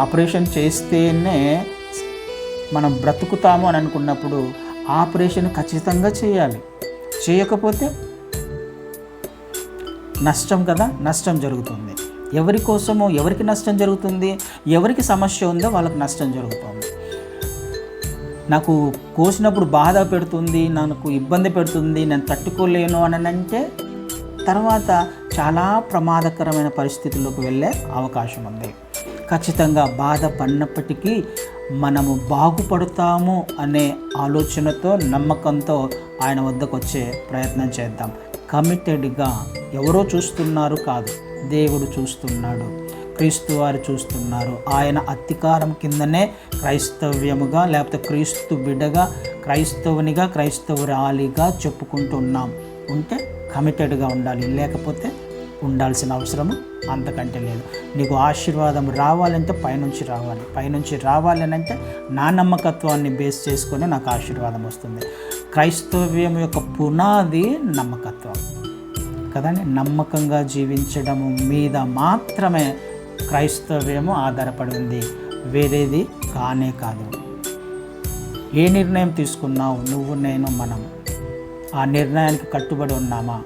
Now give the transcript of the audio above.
Operation చేస్తేనే మనం బ్రతుకుతాము అని అనుకున్నప్పుడు ఆపరేషన్ ఖచ్చితంగా చేయాలి. చేయకపోతే నష్టం కదా నష్టం జరుగుతుంది. ఎవరి కోసమో ఎవరికి నష్టం జరుగుతుంది ఎవరికి సమస్య ఉందో వాళ్ళకి నష్టం జరుగుతుంది. నాకు కోసినప్పుడు బాధ పెడుతుంది నాకు ఇబ్బంది పెడుతుంది నేను తట్టుకోలేను అని అంటే తర్వాత చాలా ప్రమాదకరమైన పరిస్థితుల్లోకి వెళ్ళే అవకాశం ఉంది. ఖచ్చితంగా బాధపడినప్పటికీ మనము బాగుపడతాము అనే ఆలోచనతో నమ్మకంతో ఆయన వద్దకు వచ్చే ప్రయత్నం చేద్దాం. కమిటెడ్గా ఎవరో చూస్తున్నారు కాదు దేవుడు చూస్తున్నాడు. క్రీస్తు వారు చూస్తున్నారు. ఆయన అధికారం కిందనే క్రైస్తవ్యముగా లేకపోతే క్రీస్తు బిడ్డగా క్రైస్తవునిగా క్రైస్తవురాలిగా చెప్పుకుంటున్నాం ఉంటే కమిటెడ్గా ఉండాలి లేకపోతే ఉండాల్సిన అవసరము అంతకంటే లేదు. నీకు ఆశీర్వాదం రావాలంటే పైనుంచి రావాలి. పైనుంచి రావాలి అని అంటే నా నమ్మకత్వాన్ని బేస్ చేసుకొని నాకు ఆశీర్వాదం వస్తుంది. క్రైస్తవ్యం యొక్క పునాది నమ్మకత్వం. కదండి? నమ్మకంగా జీవించడం మీద మాత్రమే క్రైస్తవ్యము ఆధారపడి ఉంది. వేరేది కానే కాదు. ఏ నిర్ణయం తీసుకున్నావు? నువ్వు నేను మనం. ఆ నిర్ణయానికి కట్టుబడి ఉన్నామా?